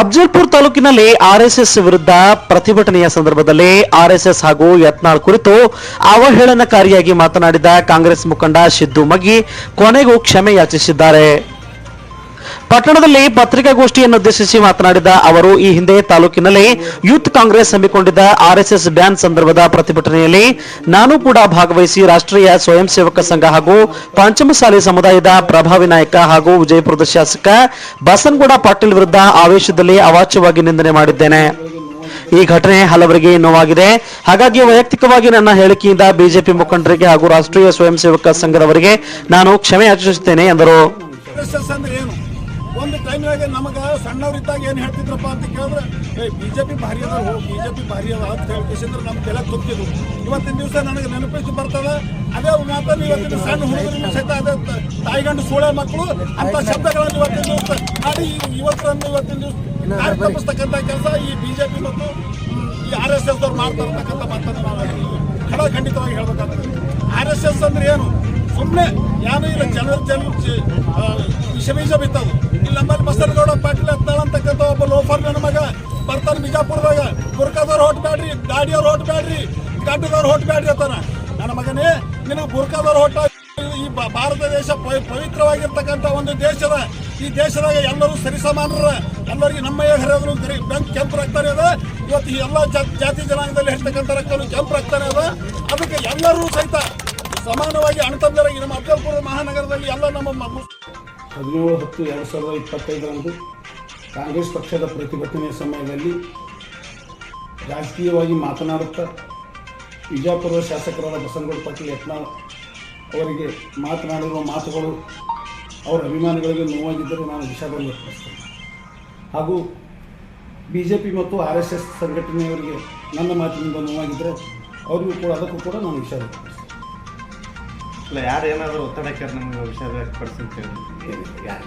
ಅಫ್ಜಲ್ಪುರ್ ತಾಲೂಕಿನಲ್ಲಿ ಆರ್ಎಸ್ಎಸ್ ವಿರುದ್ಧ ಪ್ರತಿಭಟನೆಯ ಸಂದರ್ಭದಲ್ಲಿ ಆರ್ಎಸ್ಎಸ್ ಹಾಗೂ ಯತ್ನಾಳ್ ಕುರಿತು ಅವಹೇಳನಕಾರಿಯಾಗಿ ಮಾತನಾಡಿದ ಕಾಂಗ್ರೆಸ್ ಮುಖಂಡ ಸಿದ್ದು ಮಗಿ, ಕೊನೆಗೂ ಕ್ಷಮೆ ಯಾಚಿಸಿದ್ದಾರೆ. ಪಟ್ಟಣದಲ್ಲಿ ಪತ್ರಿಕಾಗೋಷ್ಠಿಯನ್ನು ಉದ್ದೇಶಿಸಿ ಮಾತನಾಡಿದ ಅವರು, ಈ ಹಿಂದೆ ತಾಲೂಕಿನಲ್ಲಿ ಯೂತ್ ಕಾಂಗ್ರೆಸ್ ಹಮ್ಮಿಕೊಂಡಿದ್ದ ಆರ್ಎಸ್ಎಸ್ ಬ್ಯಾನ್ ಸಂದರ್ಭದ ಪ್ರತಿಭಟನೆಯಲ್ಲಿ ನಾನು ಕೂಡ ಭಾಗವಹಿಸಿ ರಾಷ್ಟ್ರೀಯ ಸ್ವಯಂ ಸೇವಕ ಸಂಘ ಹಾಗೂ ಪಂಚಮಸಾಲಿ ಸಮುದಾಯದ ಪ್ರಭಾವಿ ನಾಯಕ ಹಾಗೂ ವಿಜಯಪುರದ ಶಾಸಕ ಬಸನಗೌಡ ಪಾಟೀಲ್ ವಿರುದ್ಧ ಆವೇಶದಲ್ಲಿ ಅವಾಚ್ಯವಾಗಿ ನಿಂದನೆ ಮಾಡಿದ್ದೇನೆ. ಈ ಘಟನೆ ಹಲವರಿಗೆ ನೋವಾಗಿದೆ. ಹಾಗಾಗಿ ವೈಯಕ್ತಿಕವಾಗಿ ನನ್ನ ಹೇಳಿಕೆಯಿಂದ ಬಿಜೆಪಿ ಮುಖಂಡರಿಗೆ ಹಾಗೂ ರಾಷ್ಟ್ರೀಯ ಸ್ವಯಂ ಸೇವಕ ಸಂಘದವರಿಗೆ ನಾನು ಕ್ಷಮೆ ಯಾಚಿಸುತ್ತೇನೆ ಎಂದರು. ಒಂದು ಟೈಮ್ನಾಗ ನಮಗ ಸಣ್ಣವ್ರಿದ್ದಾಗ ಏನು ಹೇಳ್ತಿದ್ರಪ್ಪ ಅಂತ ಕೇಳಿದ್ರೆ ಏ ಬಿಜೆಪಿ ಭಾರಿ ಅದ ಜೆ ಪಿ ಭಾರಿ ಅದ ಅಂತ ಹೇಳ್ಕೇಸಿದ್ರೆ ನಮ್ಗೆಲ್ಲ ಗೊತ್ತಿದ್ದು ಇವತ್ತಿನ ದಿವಸ ನನಗೆ ನೆನಪಿಸಿ ಬರ್ತದ ಅದೇ ಮಾತನ್ನು ಇವತ್ತಿನ ಸಣ್ಣ ಹುಡುಗರಿಗೂ ಸಹಿತ ಅದೇ ತಾಯಿಗಂಡು ಸೋಳೆ ಮಕ್ಕಳು ಅಂತ ಶಬ್ದಗಳನ್ನು ಇವತ್ತಿನ ದಿವಸ ಮಾಡಿ ಇವತ್ತರನ್ನು ಇವತ್ತಿನ ದಿವಸ ತಪ್ಪಿಸ್ತಕ್ಕಂಥ ಕೆಲಸ ಈ ಬಿಜೆಪಿ ಮತ್ತು ಹ್ಮ್, ಈ ಆರ್ ಎಸ್ ಎಸ್ ಅವ್ರು ಮಾಡ್ತಾ ಇರ್ತಕ್ಕಂಥ ಮಾತನ್ನು ನಾವು ಖಡ ಖಂಡಿತವಾಗಿ ಹೇಳ್ಬೇಕಾಗ್ತದೆ. ಆರ್ ಎಸ್ ಎಸ್ ಅಂದ್ರೆ ಏನು? ಸುಮ್ಮನೆ ಯಾರು ಇಲ್ಲ ಜನರ ಜನ ಜ- ಆ, ವಿಷ ಬೀಜ ಬಿತ್ತದು. ಬಸನಗೌಡ ಪಾಟೀಲ್ ಹತ್ತಾಳ ಒಬ್ಬ ಲೋಫರ್ ನನ್ನ ಮಗ. ಬರ್ತಾನೆ ಬಿಜಾಪುರದಾಗ ಬುರ್ಕಾದವ್ರು ಹೊಟ್ ಬ್ಯಾಡ್ರಿ ಗಾಡಿಯವ್ರು ಹೊಟ್ ಬ್ಯಾಡ್ರಿ ಗಡ್ಡದವ್ರು ಹೊಟ್ ಬ್ಯಾಡ್ರಿ ಅಂತಾನ. ನನ್ನ ಮಗನೇ, ನಿನಗೆ ಬುರ್ಕಾದವ್ರು ಹೊಟ್ಟ ಈ ಭಾರತ ದೇಶ ಪವಿ- ಪವಿತ್ರವಾಗಿರ್ತಕ್ಕಂಥ ಒಂದು ದೇಶದ. ಈ ದೇಶದಾಗ ಎಲ್ಲರೂ ಸರಿಸಮಾನರ. ಎಲ್ಲರಿಗೆ ನಮ್ಮ ಹರಿಯೋದ್ರು ಬೆಂಕ್ ಕೆಂಪು ರಕ್ತಾನೆ ಅದ. ಇವತ್ತು ಈ ಎಲ್ಲ ಜಾತಿ ಜನಾಂಗದಲ್ಲಿ ಹೇಳ್ತಕ್ಕಂಥ ರಕ್ತನು ಕೆಂಪು ರಕ್ತಾನೆ ಅದ. ಅದಕ್ಕೆ ಎಲ್ಲರೂ ಸಹಿತ ಸಮಾನವಾಗಿ ಅಣತಂಬರಾಗಿ ನಮ್ಮ ಅಕ್ಕಲ್ಪುರ ಮಹಾನಗರದಲ್ಲಿ ಎಲ್ಲ ನಮ್ಮ ಹದಿನೇಳು ಹತ್ತು ಎರಡು ಸಾವಿರದ ಇಪ್ಪತ್ತೈದರಂದು ಕಾಂಗ್ರೆಸ್ ಪಕ್ಷದ ಪ್ರತಿಭಟನೆಯ ಸಮಯದಲ್ಲಿ ರಾಜಕೀಯವಾಗಿ ಮಾತನಾಡುತ್ತಾ ವಿಜಯಪುರ ಶಾಸಕರಾದ ಬಸನಗೌಡ ಪಾಟೀಲ್ ಯತ್ನಾಳ್ ಅವರಿಗೆ ಮಾತನಾಡಿರುವ ಮಾತುಗಳು ಅವರ ಅಭಿಮಾನಿಗಳಿಗೆ ನೋವಾಗಿದ್ದರೂ ನಾನು ವಿಷಾದ ವ್ಯಕ್ತಪಡಿಸ್ತೇನೆ ಹಾಗೂ ಬಿ ಜೆ ಪಿ ಮತ್ತು ಆರ್ ಎಸ್ ಎಸ್ ಸಂಘಟನೆಯವರಿಗೆ ನನ್ನ ಮಾತಿನಿಂದ ನೋವಾಗಿದ್ದರೆ ಅವರಿಗೂ ಕೂಡ, ಅದಕ್ಕೂ ಕೂಡ ನಾನು ವಿಷಾದ ವ್ಯಕ್ತಪಡಿಸ್ತೇನೆ ಇಲ್ಲ ಯಾರು ಏನಾದರೂ ಒತ್ತಡಕ್ಕೆ ನಮ್ಗೆ ವಿಷಯ ವ್ಯಕ್ತಪಡಿಸಿ ಅಂತ ಹೇಳಿ. ಯಾರು?